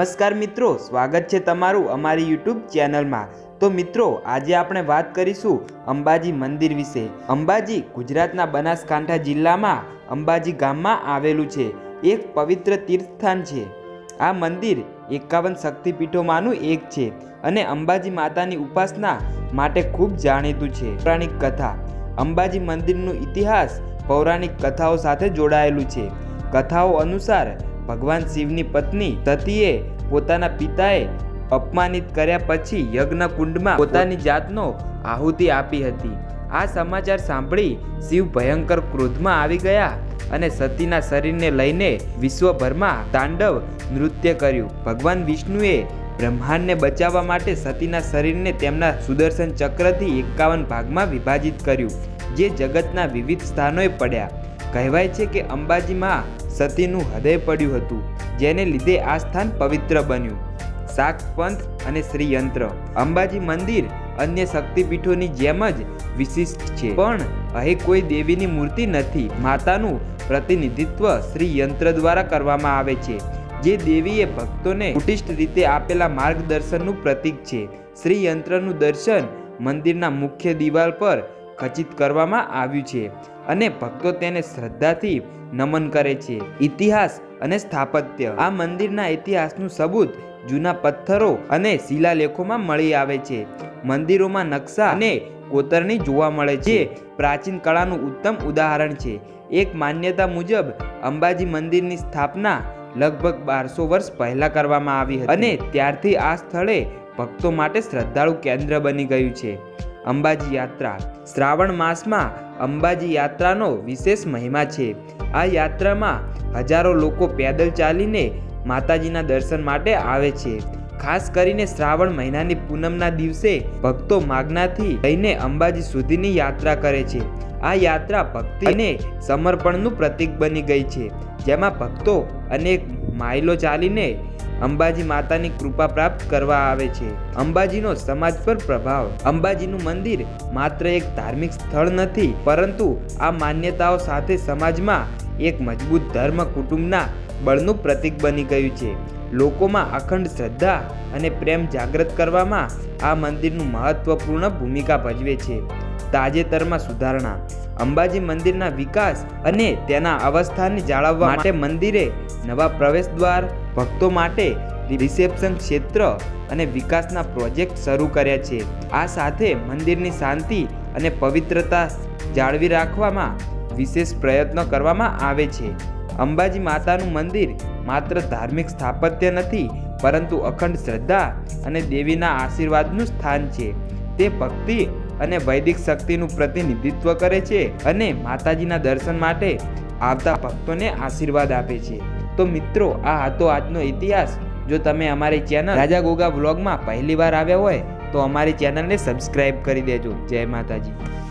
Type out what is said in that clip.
નમસ્કાર મિત્રો, સ્વાગત છે તમારું અમારી યુટ્યુબ ચેનલમાં. તો મિત્રો, આજે આપણે વાત કરીશું અંબાજી મંદિર વિશે. અંબાજી ગુજરાતના બનાસકાંઠા જિલ્લામાં અંબાજી ગામમાં આવેલું છે. એક પવિત્ર તીર્થસ્થાન છે. આ મંદિર એકાવન શક્તિપીઠોમાંનું એક છે અને અંબાજી માતાની ઉપાસના માટે ખૂબ જાણીતું છે. પૌરાણિક કથા. અંબાજી મંદિરનો ઇતિહાસ પૌરાણિક કથાઓ સાથે જોડાયેલું છે. કથાઓ અનુસાર ભગવાન શિવની પત્ની સતીએ પોતાના પિતાએ અપમાનિત કર્યા પછી યજ્ઞ કુંડમાં પોતાની જાતનો આહુતિ આપી હતી. આ સમાચાર સાંભળી શિવ ભયંકર ક્રોધમાં આવી ગયા અને સતીના શરીરને લઈને વિશ્વભરમાં તાંડવ નૃત્ય કર્યું. ભગવાન વિષ્ણુએ બ્રહ્માંડને બચાવવા માટે સતીના શરીરને તેમના સુદર્શન ચક્રથી એકાવન ભાગમાં વિભાજિત કર્યું, જે જગતના વિવિધ સ્થાનોએ પડ્યા. કહેવાય છે કે અંબાજીમાં સતીનું હૃદય પડ્યું હતું, જેને લીધે આ સ્થાન પવિત્ર બન્યું. શાક, પંથ અને શ્રીયંત્ર. અંબાજી મંદિર અન્ય શક્તિપીઠોની જેમ જ વિશિષ્ટ છે. પણ અહીં કોઈ દેવીની મૂર્તિ નથી. માતાનું પ્રતિનિધિત્વ શ્રીયંત્ર દ્વારા કરવામાં આવે છે. જે દેવીએ ભક્તોને ઉટિષ્ટ રીતે આપેલા માર્ગદર્શનનું પ્રતીક છે. શ્રીયંત્રનું દર્શન મંદિરના મુખ્ય દિવાલ પર ખચિત કરવામાં આવ્યું છે અને ભક્તો તેને શ્રદ્ધાથી નમન કરે છે. ઇતિહાસ અને સ્થાપત્ય. આ મંદિરના ઇતિહાસનું સબૂત જૂના પથ્થરો અને શિલાલેખોમાં મળી આવે છે. મંદિરોમાં નકશા અને કોતરણી જોવા મળે છે. પ્રાચીન કળાનું ઉત્તમ ઉદાહરણ છે. એક માન્યતા મુજબ, અંબાજી મંદિરની સ્થાપના લગભગ બારસો વર્ષ પહેલા કરવામાં આવી હતી. અને ત્યારથી આ સ્થળે ભક્તો માટે શ્રદ્ધાળુ કેન્દ્ર બની ગયું છે. અંબાજી યાત્રા શ્રાવણ માસમાં અંબાજી યાત્રાનો વિશેષ મહિમા છે. આ યાત્રામાં હજારો લોકો પેદલ ચાલીને માતાજીના દર્શન માટે આવે છે. ખાસ કરીને શ્રાવણ મહિનાની પૂનમના દિવસે ભક્તો માગનાથી લઈને અંબાજી સુધીની યાત્રા કરે છે. આ યાત્રા ભક્તિ અને સમર્પણનું પ્રતીક બની ગઈ છે. જેમાં ભક્તો અનેક માઇલો ચાલીને અંબાજી માતાની કૃપા પ્રાપ્ત કરવા આવે છે. અંબાજીનો સમાજ પર પ્રભાવ. અંબાજીનું મંદિર માત્ર એક ધાર્મિક સ્થળ નથી, પરંતુ આ માન્યતાઓ સાથે સમાજમાં એક મજબૂત ધર્મ કુટુંબના બળનું પ્રતીક બની ગયું છે. લોકોમાં અખંડ શ્રદ્ધા અને પ્રેમ જાગૃત કરવામાં આ મંદિરનું મહત્વપૂર્ણ ભૂમિકા ભજવે છે. તાજેતરમાં સુધારણા, અંબાજી મંદિરના વિકાસ અને તેના અવસ્થાને જાળવવા માટે મંદિરે નવા પ્રવેશ દ્વાર, ભક્તો માટે રિસેપ્શન ક્ષેત્ર અને વિકાસના પ્રોજેક્ટ શરૂ કર્યા છે. આ સાથે મંદિરની શાંતિ અને પવિત્રતા જાળવી રાખવામાં વિશેષ પ્રયત્ન કરવામાં આવે છે. અંબાજી માતાનું મંદિર માત્ર ધાર્મિક સ્થાપત્ય નથી, પરંતુ અખંડ શ્રદ્ધા અને દેવીના આશીર્વાદનું સ્થાન છે. તે ભક્તિ અને વૈદિક શક્તિનું પ્રતિનિધિત્વ કરે છે અને માતાજીના દર્શન માટે આવતા ભક્તોને આશીર્વાદ આપે છે. તો મિત્રો, આ હતો આજનો ઇતિહાસ. જો તમે અમારી ચેનલ રાજા ગોગા વ્લોગમાં પહેલી વાર આવ્યા હોય, તો અમારી ચેનલને સબસ્ક્રાઈબ કરી દેજો. જય માતાજી.